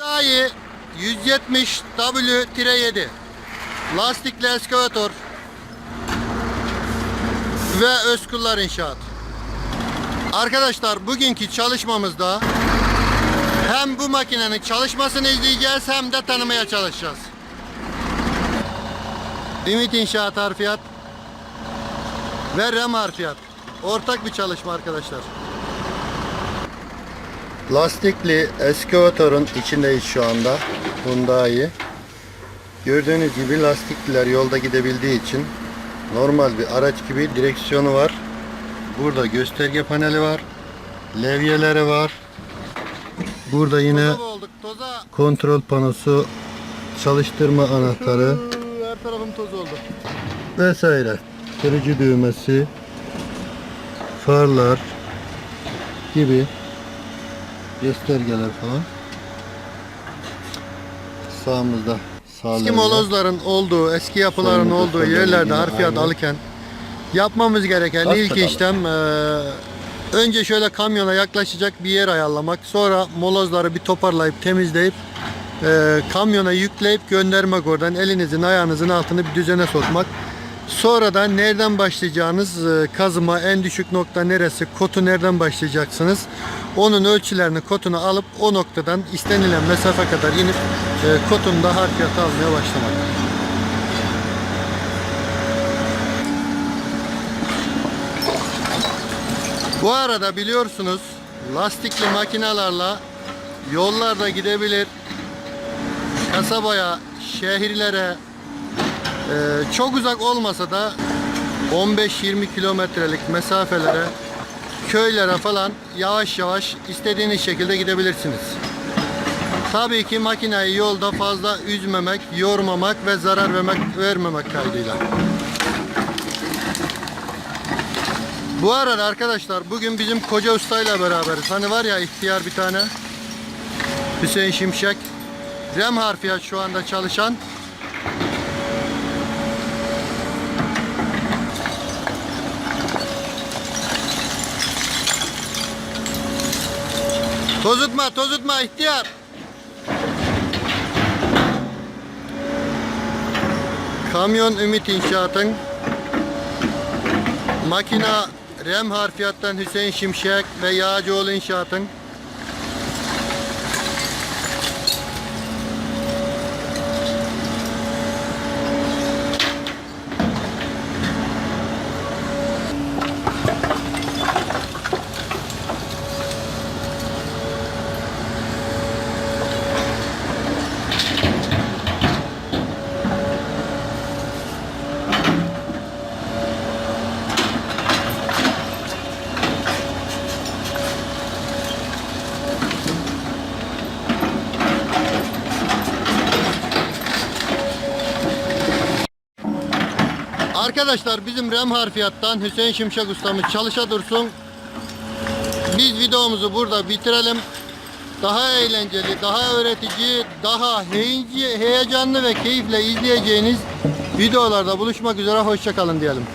Hyundai 170 W-7 lastikli eskavatör ve Özkullar İnşaat. Arkadaşlar bugünkü çalışmamızda hem bu makinenin çalışmasını izleyeceğiz hem de tanımaya çalışacağız. Ümit İnşaat Harfiyat ve Rem Harfiyat. Ortak bir çalışma arkadaşlar. Lastikli eskavatörün içindeyiz şu anda. Hyundai. Gördüğünüz gibi lastikliler yolda gidebildiği için normal bir araç gibi direksiyonu var. Burada gösterge paneli var. Levyeleri var. Burada yine kontrol panosu, çalıştırma anahtarı Her tarafım toz oldu. vesaire. Kırıcı düğmesi, farlar gibi göstergeler falan. Sağımızda Eski molozların olduğu, eski yapıların Solumuzda, olduğu yerlerde harfiyat alırken yapmamız gereken Gaz ilk işlem eee, önce şöyle kamyona yaklaşacak bir yer ayarlamak. Sonra molozları bir toparlayıp temizleyip eee, kamyona yükleyip göndermek oradan elinizin ayağınızın altını bir düzene sokmak. Sonradan nereden başlayacağınız eee, kazıma en düşük nokta neresi, kotu nereden başlayacaksınız. Onun ölçülerini, kotunu alıp o noktadan istenilen mesafe kadar inip eee kotunda harfiyatı almaya başlamak. Bu arada biliyorsunuz lastikli makinalarla yollarda gidebilir. Kasabaya, şehirlere e, çok uzak olmasa da 15-20 kilometrelik mesafelere, köylere falan yavaş yavaş istediğiniz şekilde gidebilirsiniz. Tabii ki makinayı yolda fazla üzmemek, yormamak ve zarar vermek, vermemek kaydıyla. Bu arada arkadaşlar bugün bizim koca ustayla beraberiz. Hani var ya ihtiyar bir tane Hüseyin Şimşek. Rem harfiyat şu anda çalışan. Tozutma tozutma ihtiyar. Kamyon Ümit İnşaat'ın Makina Rem harfiyattan Hüseyin Şimşek ve Yağcıoğlu İnşaat'ın Arkadaşlar bizim Rem harfiyattan Hüseyin Şimşek ustamız çalışa dursun. Biz videomuzu burada bitirelim. Daha eğlenceli, daha öğretici, daha heyecanlı, ve keyifle izleyeceğiniz videolarda buluşmak üzere. Hoşçakalın diyelim.